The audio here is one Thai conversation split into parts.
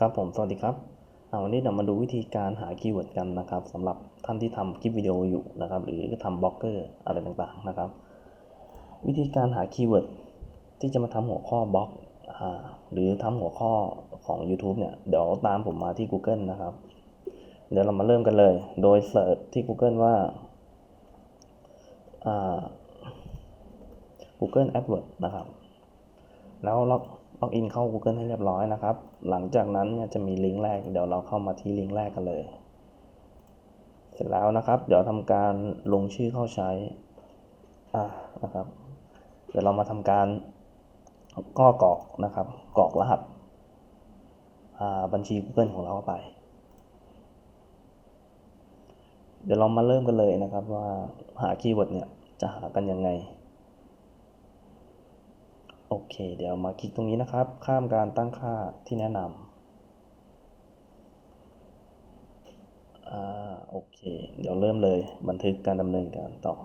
ครับผมสวัสดีครับอ่าวันนี้เรามาดูวิธีการหาคีย์เวิร์ดกันนะครับสำหรับท่านที่ทำคลิปวิดีโออยู่นะครับ หรือทำบล็อกเกอร์อะไรต่างๆนะครับ วิธีการหาคีย์เวิร์ดที่จะมาทำหัวข้อบล็อกหรือทำหัวข้อของ YouTube เนี่ยเดี๋ยวตามผมมาที่ Google นะครับ เดี๋ยวเรามาเริ่มกันเลย โดยเสิร์ชที่ Google ว่า Google AdWords นะครับ แล้วล็อก ล็อกอินเข้า Google ให้เรียบร้อยนะครับ หลังจากนั้นเนี่ยจะมีลิงก์แรก เดี๋ยวเราเข้ามาที่ลิงก์แรกกันเลย เสร็จแล้วนะครับ เดี๋ยวทำการลงชื่อเข้าใช้อ่านะครับ เดี๋ยวเรามาทำการก็กรอกนะครับ กรอกรหัสบัญชี Google ของเราไป เดี๋ยวเรามาเริ่มกันเลยนะครับว่าหาคีย์เวิร์ดเนี่ยจะหากันยังไง โอเค เดี๋ยวมาคลิกตรงนี้นะครับ ข้ามการตั้งค่าที่แนะนำอ่าโอเค เดี๋ยวเริ่มเลยบันทึกการดำเนินการต่อ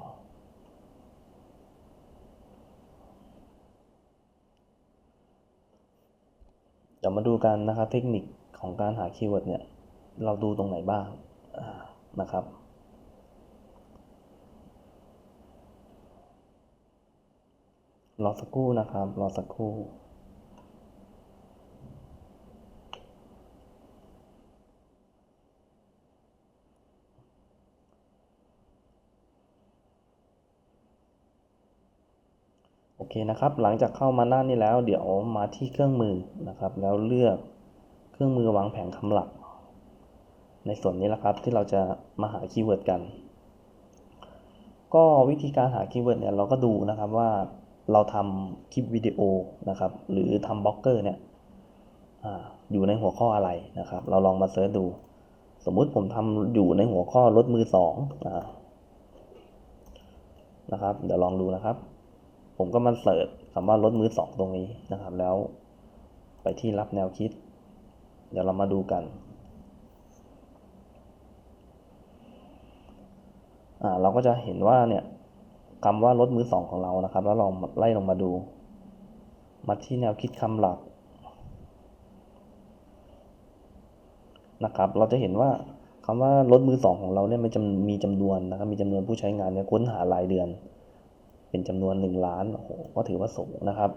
เดี๋ยวมาดูกันนะครับเทคนิคของการหาคีย์เวิร์ดเนี่ย เราดูตรงไหนบ้างนะครับ รอสักครู่นะครับ รอสักครู่โอเคนะครับ หลังจากเข้ามาหน้านี้แล้ว เดี๋ยวมาที่เครื่องมือนะครับ แล้วเลือกเครื่องมือวางแผนคำหลัก ในส่วนนี้แหละครับที่เราจะมาหาคีย์เวิร์ดกัน ก็วิธีการหาคีย์เวิร์ดเนี่ยเราก็ดูนะครับว่า เราทำคลิปวิดีโอนะครับ หรือทำบล็อกเกอร์เนี่ยออยู่ในหัวข้ออะไรนะครับ เราลองมาเสิร์ชดู สมมุติผมทำอยู่ในหัวข้อรถมือสองนะครับ เดี๋ยวลองดูนะครับ ผมก็มาเสิร์ชคำว่ารถมือสองตรงนี้นะครับ แล้วไปที่รับแนวคิด เดี๋ยวเรามาดูกันอ่าเราก็จะเห็นว่าเนี่ย คำว่ารถมือสองของเรานะครับ แล้วลองไล่ลงมาดู มาที่แนวคิดคำหลักนะครับ เราจะเห็นว่าคำว่ารถมือสองของเราเนี่ยมันจะมีจำนวนนะครับ มีจำนวนผู้ใช้งานเนี่ยค้นหารายเดือน เป็นจำนวนหนึ่งล้านโอ้โหก็ถือว่าสูงนะครับ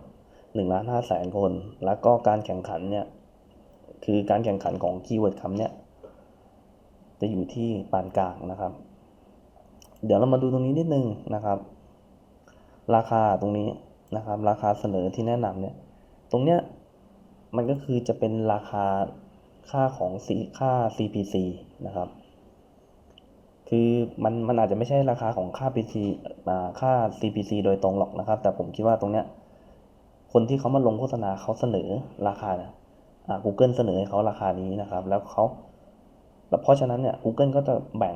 หนึ่งล้านห้าแสนคน แล้วก็การแข่งขันเนี่ยคือการแข่งขันของคีย์เวิร์ดคำเนี่ยจะอยู่ที่ปานกลางนะครับ เดี๋ยวเรามาดูตรงนี้นิดนึงนะครับ ราคาตรงนี้นะครับ ราคาเสนอที่แนะนำเนี่ย ตรงเนี้ยมันก็คือจะเป็นราคาค่าของค่า CPC นะครับ คือมันมันอาจจะไม่ใช่ราคาของค่า PC ค่า CPC โดยตรงหรอกนะครับ แต่ผมคิดว่าตรงเนี้ยคนที่เขามาลงโฆษณาเขาเสนอราคาอ่า Google เสนอให้เขาราคานี้นะครับ แล้วเขาเพราะฉะนั้นเนี่ย Google ก็จะแบ่ง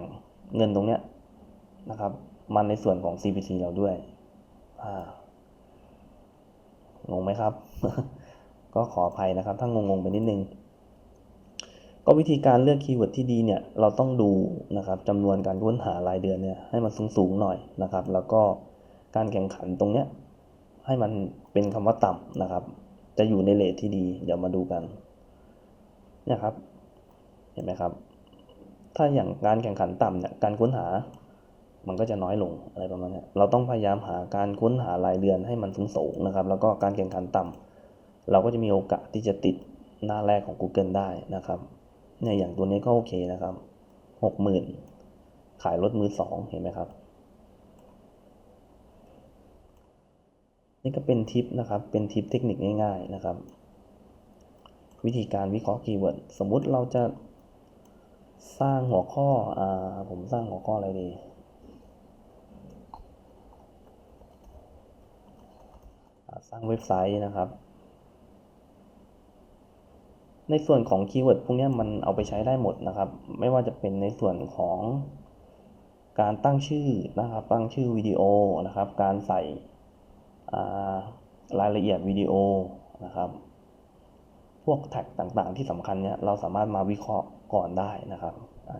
เงินตรงเนี้ยนะครับ มันในส่วนของ CPC เราด้วย งงไหมครับ ก็ขออภัยนะครับ ถ้างงๆไปนิดนึง ก็วิธีการเลือกคีย์เวิร์ดที่ดีเนี่ย เราต้องดูนะครับจำนวนการค้นหารายเดือนเนี่ยให้มันสูงๆหน่อยนะครับ แล้วก็การแข่งขันตรงเนี้ยให้มันเป็นคำว่าต่ำนะครับ จะอยู่ในเลทที่ดี เดี๋ยวมาดูกันเนี่ยครับ เห็นไหมครับ ถ้าอย่างการแข่งขันต่ำเนี่ย การค้นหา มันก็จะน้อยลงอะไรประมาณนี้เราต้องพยายามหาการค้นหารายเดือนให้มันสูงสูงนะครับ แล้วก็การแข่งขันต่ำเราก็จะมีโอกาสที่จะติดหน้าแรกของ Google ได้นะครับเนี่ยอย่างตัวนี้ก็โอเคนะครับหกหมื่นขายรถมือสองเห็นไหมครับ นี่ก็เป็นทิปนะครับ เป็นทิปเทคนิคง่ายๆนะครับ วิธีการวิเคราะห์คีย์เวิร์ดสมมุติเราจะสร้างหัวข้ออ่าผมสร้างหัวข้ออะไรดี สร้างเว็บไซต์นะครับ ในส่วนของคีย์เวิร์ดพวกนี้มันเอาไปใช้ได้หมดนะครับ ไม่ว่าจะเป็นในส่วนของการตั้งชื่อนะครับ ตั้งชื่อวิดีโอนะครับ การใส่รายละเอียดวิดีโอนะครับ พวกแท็กต่างๆ ที่สำคัญเนี่ยเราสามารถมาวิเคราะห์ก่อนได้นะครับ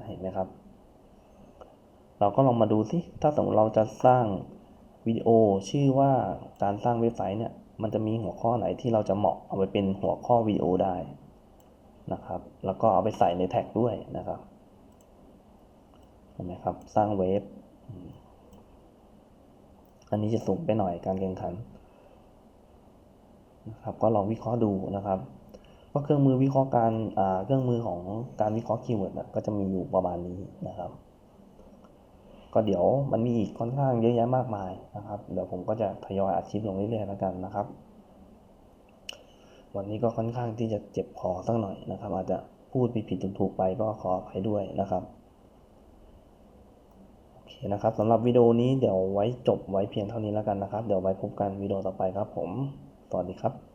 เห็นไหมครับ เราก็ลองมาดูสิถ้าสมมติเราจะสร้าง วิดีโอชื่อว่าการสร้างเว็บไซต์เนี่ยมันจะมีหัวข้อไหนที่เราจะเหมาะเอาไปเป็นหัวข้อวิดีโอได้นะครับ แล้วก็เอาไปใส่ในแท็กด้วยนะครับเห็นไหมครับสร้างเวฟอันนี้จะสูงไปหน่อยการแข่งขันนะครับ ก็ลองวิเคราะห์ดูนะครับก็เครื่องมือวิเคราะห์การเครื่องมือของการวิเคราะห์คีย์เวิร์ดก็จะมีอยู่ประมาณนี้นะครับ ก็เดี๋ยวมันมีอีกค่อนข้างเยอะแยะมากมายนะครับ เดี๋ยวผมก็จะทยอยอัดคลิปลงเรื่อยๆแล้วกันนะครับ วันนี้ก็ค่อนข้างที่จะเจ็บคอสักหน่อยนะครับ อาจจะพูดผิดๆถูกๆไปก็ขออภัยด้วยนะครับโอเคนะครับสำหรับวิดีโอนี้เดี๋ยวไว้จบไว้เพียงเท่านี้แล้วกันนะครับ เดี๋ยวไว้พบกันวิดีโอต่อไปครับผม สวัสดีครับ